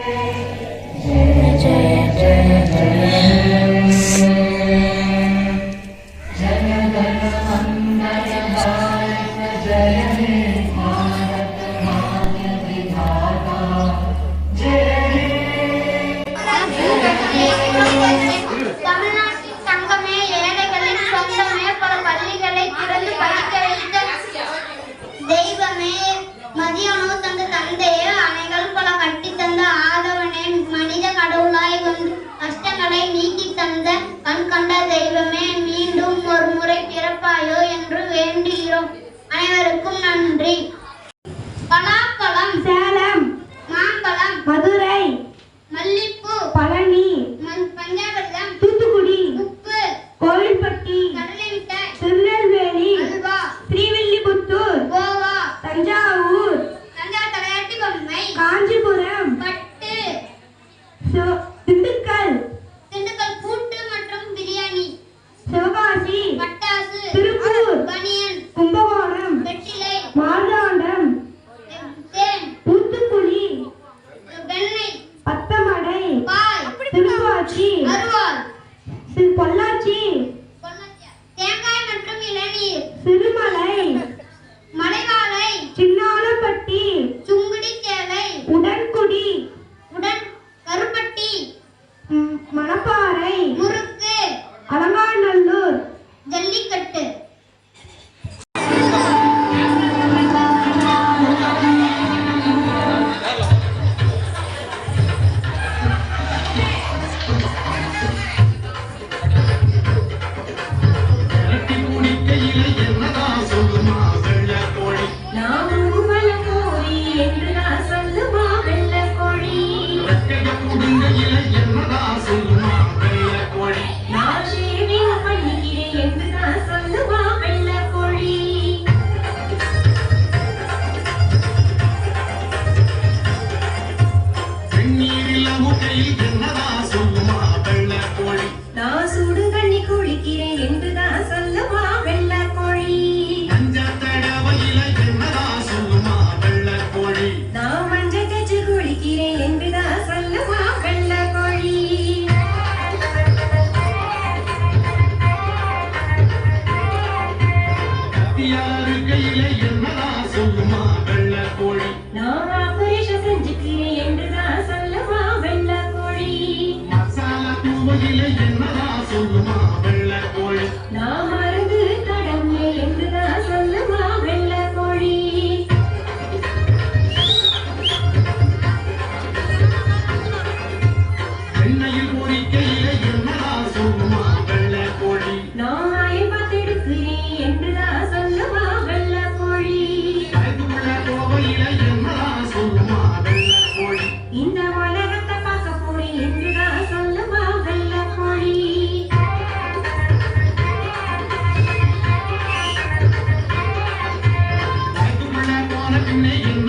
Jaya கண் கண்ட தெய்வமே மீண்டும் ஒரு முறை பிறப்பாயோ என்று வேண்டுகிறோம். அனைவருக்கும் நன்றி. வெந்நீரில் அமுகையில் என்னதான் சொல்லுமா வெள்ளக்கோழி மஞ்ச தடவையில என்னதான் சொல்லுமா வெள்ளக்கோழி கத்தியாரு கையில என்னதான் சொல்லுமா வெள்ள கோழி தூவையில Nama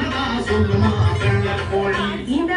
என்னதான் சொல்லுமா இந்த